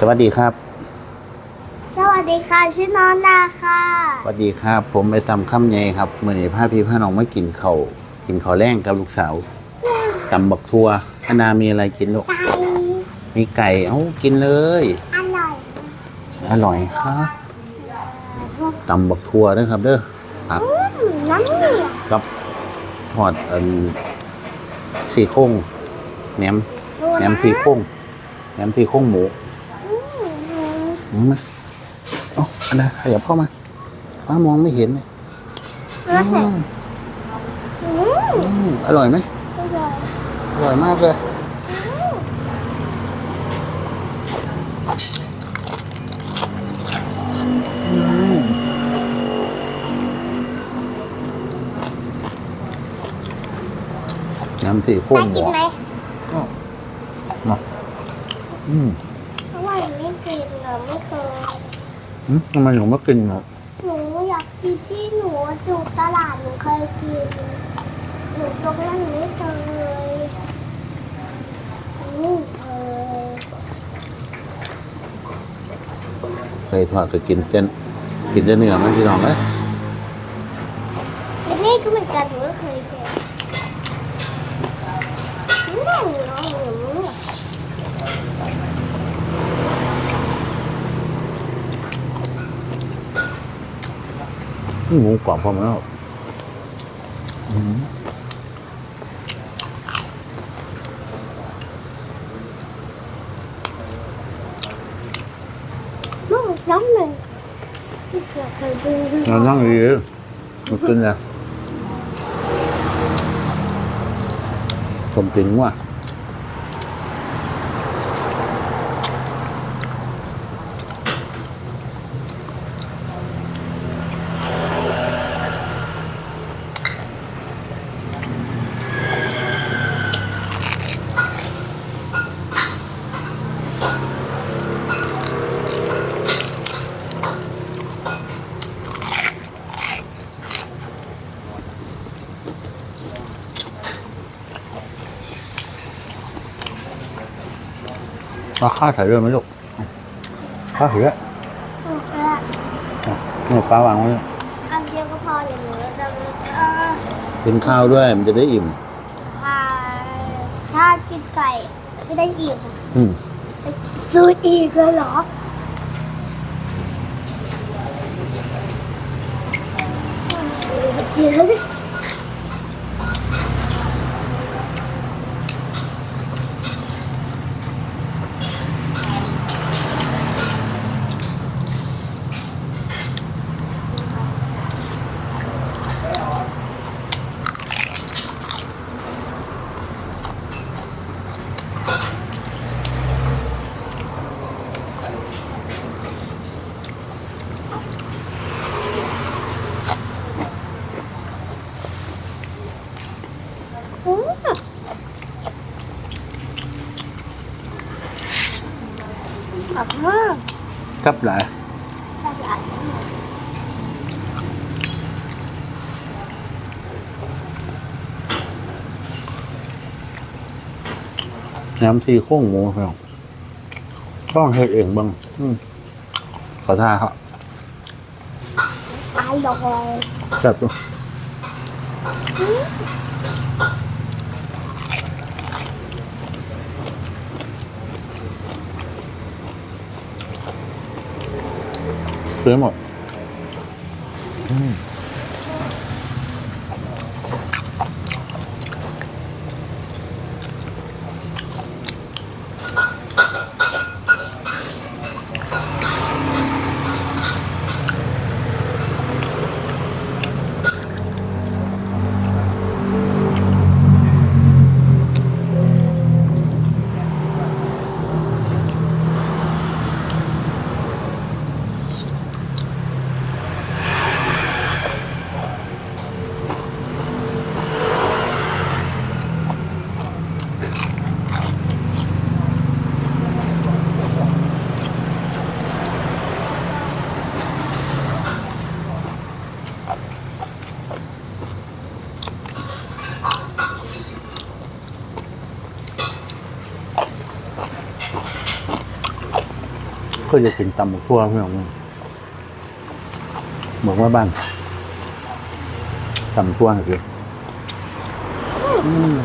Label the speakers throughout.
Speaker 1: สวัสดีครับ
Speaker 2: สวัสดีค่ะ ชื่อน้องนาค่ะ
Speaker 1: สวัสดีครับ ผมไปตำข้ามใหญ่ครับมื่อนี้พาพี่พาน้องมากินเขาวกินข้าวแรงกับลูกสาวตำบักทัวอานามีอะไรกินลูก
Speaker 2: ไก่
Speaker 1: มีไก่เอ้ากินเลย
Speaker 2: อร่อย
Speaker 1: อร่อยครับตำบักทัวด้วยครับ เด้อครับ
Speaker 2: อืมน้ำเหนียว
Speaker 1: กับทอดอันสี่โครงแหนมแหนมสี่โครงแหนมสี่โครงหมู
Speaker 2: อื ม
Speaker 1: อืมมาเอ๋ออันนั้นขยับเข้ามาป้ามองไม่เห็นเลย
Speaker 2: แล้วเสร็จ
Speaker 1: อืม
Speaker 2: อืม
Speaker 1: อืมอร่อยไหม
Speaker 2: อร่อย
Speaker 1: อร่อยมากเลยน้ำสี่โค้ง
Speaker 2: ได้
Speaker 1: ห
Speaker 2: กิ
Speaker 1: มู
Speaker 2: นไหม
Speaker 1: มาอืม
Speaker 2: เพราะว่า หนูไม่กินหนูไม่เคย
Speaker 1: อืมทำไมหนูไม่กินหรอ
Speaker 2: หนูอยากกินที่หนูอยู่ตลาดหนูเคยกินหนูตรงนั้นหนูไม่เคยอืมเคย
Speaker 1: เคยทอดก็กินเต้นกินแต่เนื้อมันพี่น้องเลย
Speaker 2: อันนี้ก็เหมือนกันหนูก็เคยกินอืมน้องหนู
Speaker 1: นี่ หมูกรอบพอไหมครับอืม
Speaker 2: น้องน้องหนึ่งที่เกิดเคยดู
Speaker 1: เรานั่งดีๆมันกินนะผมติงว่ะราคาถ่ายเรือไหมลูกข้าวถือแล้ว
Speaker 2: โอเค
Speaker 1: นี่ปลาวางไว้เลย
Speaker 2: อันเดียวก็พออย่างหนูจะเออ
Speaker 1: กินข้าวด้วยมันจะได้อิ่ม
Speaker 2: ถ้าถ้ากินไก่ไม่ได้อีก
Speaker 1: อืม
Speaker 2: ซื้ออีกเลยเหรอเดี๋ยว อืมอร่อยมาก
Speaker 1: กับหลาย
Speaker 2: สลัด
Speaker 1: น้ำซีโค้งหมูพี่น้องต้องเฮ็ดเองบ้างอืมขอท่าครับ
Speaker 2: อร่อย
Speaker 1: แซ่บดู ซื้อหมดอืม ก็จะกินตำหมกทั่วพี่น้องบอกว่าบ้านตำทั่วคือม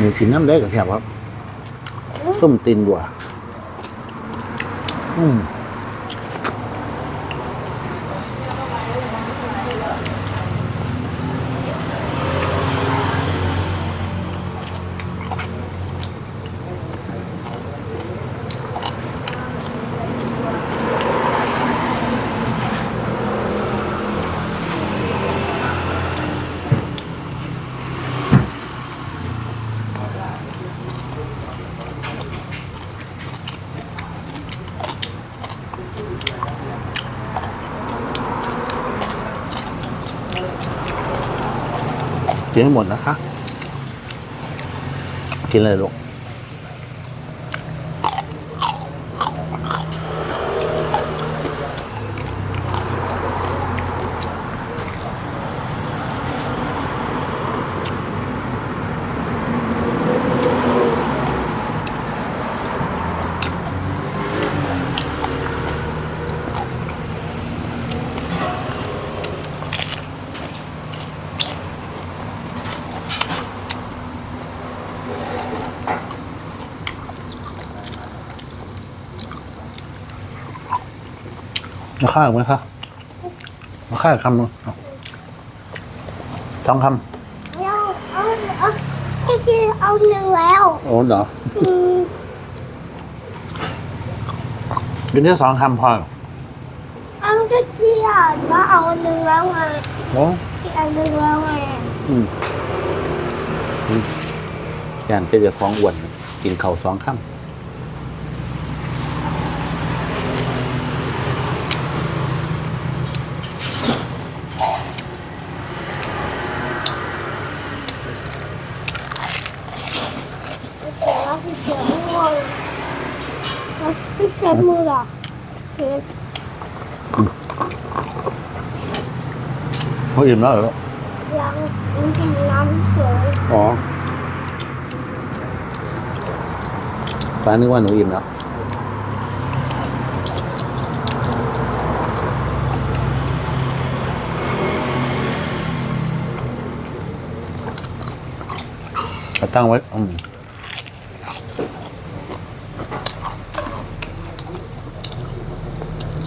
Speaker 1: มีกินน้ำได้กับแคบครับส้มตีนบัว อืม กินให้หมดนะคะ กินเลยลูก มาข้าวไหมคะมาข้าวคำหนึงเอาสองค
Speaker 2: เอาเอาเอาจริงๆเอาหนึ่งแล้วำ
Speaker 1: โอ้เหรอ
Speaker 2: อืม
Speaker 1: กินแค่สองคำพอ
Speaker 2: เอาก็ที่อ่านว่าเอาหนึ่งแล้วไง
Speaker 1: โอ้
Speaker 2: ที่อันหนึ่งแล้วไง
Speaker 1: อืมอืมยานจะจะฟ้องอ้วน กินเข่าวสองคำ
Speaker 2: แต่ว่าพี่เสียม่วง แล้วพี่เสียมือล่ะเสีย
Speaker 1: เขาอิ่มแล้วเหรอ
Speaker 2: ยังกินน้ำเฉย
Speaker 1: อ๋อป้านึกว่าหนูอิ่มแล้วก็ตั้งไว้ อืม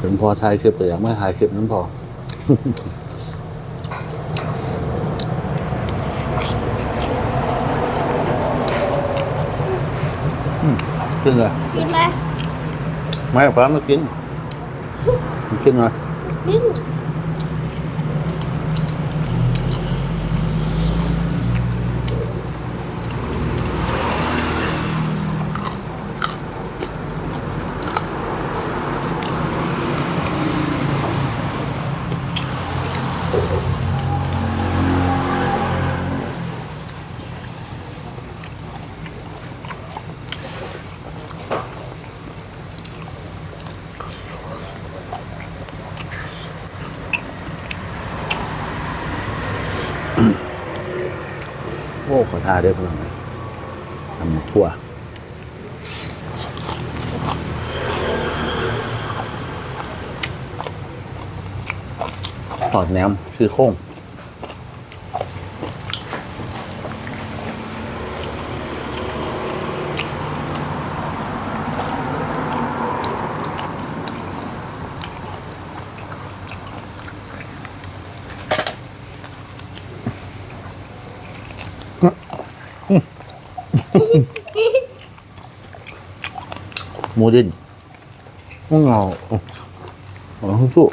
Speaker 1: ถึงพอถ่ายคลิปแต่ยังไม่ถ่ายคลิปนั้นพอกินเลย
Speaker 2: กินไหม
Speaker 1: ไม่ป้าไม่กินกินหน่อย
Speaker 2: กิน
Speaker 1: ขอทาด้วยพลังเลยทำทั่วถอดแหนมคือโค้ง หมูดิ้นมันเงาอ๋อสู้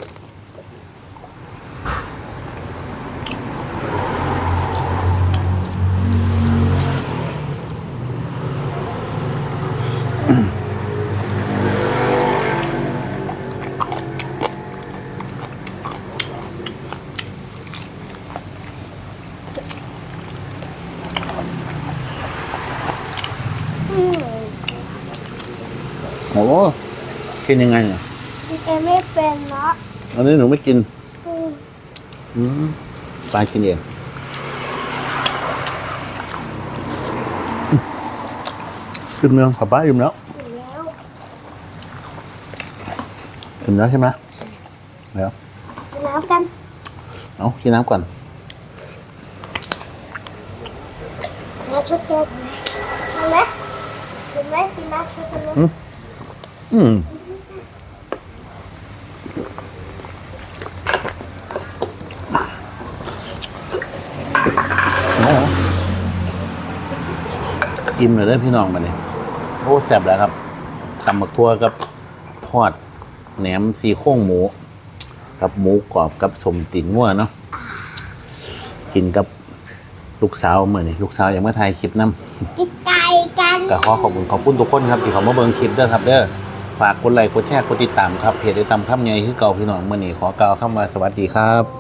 Speaker 1: โอ้ กินยังไงเนี่ย
Speaker 2: เอไม่เป็นนะ
Speaker 1: อันนี้หนูไม่กิน
Speaker 2: อืม
Speaker 1: อืมปลากินเองขึ้นเมืองขับบ้านอิ่มแล้ว
Speaker 2: อยู่แล้ว
Speaker 1: กินแล้วใช่ไหมแล้ว
Speaker 2: กินน้ำกัน
Speaker 1: เอากินน้ำก่อน
Speaker 2: แล้วชุดเดียวกันไหมใช่ไหมใช่ไหมกินน้ำชุดกันไหม
Speaker 1: อืมโอ้ อิ่มเลยเด้อพี่น้องมาเนี่ยโอ้แซ่บแล้วครับตำบักทั่วกับทอดแหนมซีโครงหมู กับหมูกรอบกับสมตินงัวเนาะกินกับลูกสาวเหมือนนี่ลูกสาวยังมาถ่ายคลิปน้ำ
Speaker 2: กินไก่กัน
Speaker 1: ก็ขอขอบคุณขอบคุณทุกคนครับที่เขามาเบิ่งคลิปเด้อครับเด้อฝากกดไลค์กดแชร์กดติดตามครับเพจได้ตามคำใหญ่คือเก่าพี่น้องเมื่อนี้ขอกล่าวคำว่าสวัสดีครับ